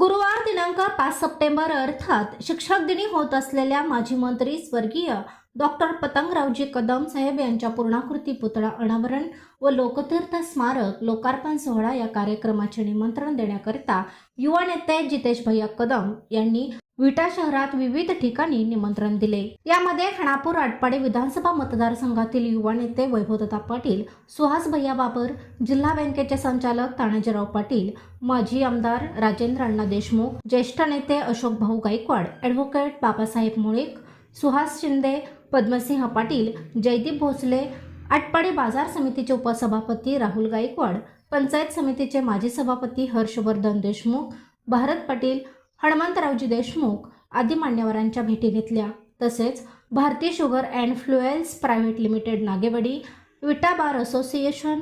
गुरुवार दिनांक पाच सप्टेंबर अर्थात शिक्षक दिनी होत असलेल्या माजी मंत्री स्वर्गीय डॉक्टर पतंगरावजी कदम साहेब यांच्या पूर्णाकृती पुतळा अनावरण व लोकतीर्थ स्मारक लोकार्पण सोहळा या कार्यक्रमाचे निमंत्रण देण्याकरिता युवा नेते जितेश भैया कदम यांनी विटा शहरात विविध ठिकाणी निमंत्रण दिले. यामध्ये खानापूर आटपाडी विधानसभा मतदारसंघातील युवा नेते वैभवदत्ता पाटील सुहास भैया बाबर जिल्हा बँकेचे संचालक तानाजीराव पाटील माजी आमदार राजेंद्र अण्णा देशमुख ज्येष्ठ नेते अशोक भाऊ गायकवाड ॲडव्होकेट बाबासाहेब मुळीक सुहास शिंदे पद्मसिंह पाटील जयदीप भोसले आटपाडी बाजार समितीचे उपसभापती राहुल गायकवाड पंचायत समितीचे माजी सभापती हर्षवर्धन देशमुख भारत पाटील हनुमंतरावजी देशमुख आदी मान्यवरांच्या भेटी घेतल्या. तसेच Bharatiya sugar and fuels private limited Nagewadi Vita bar association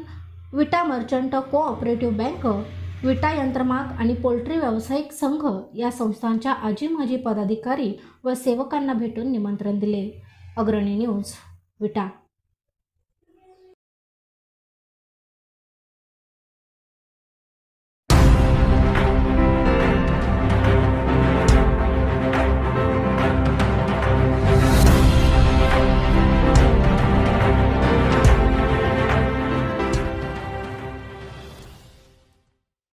Vita merchant cooperative bank Vita यंत्रमाग आणि पोल्ट्री व्यावसायिक संघ या संस्थांच्या आजी माजी पदाधिकारी व सेवकांना भेटून निमंत्रण दिले. अग्रणी न्यूज विटा.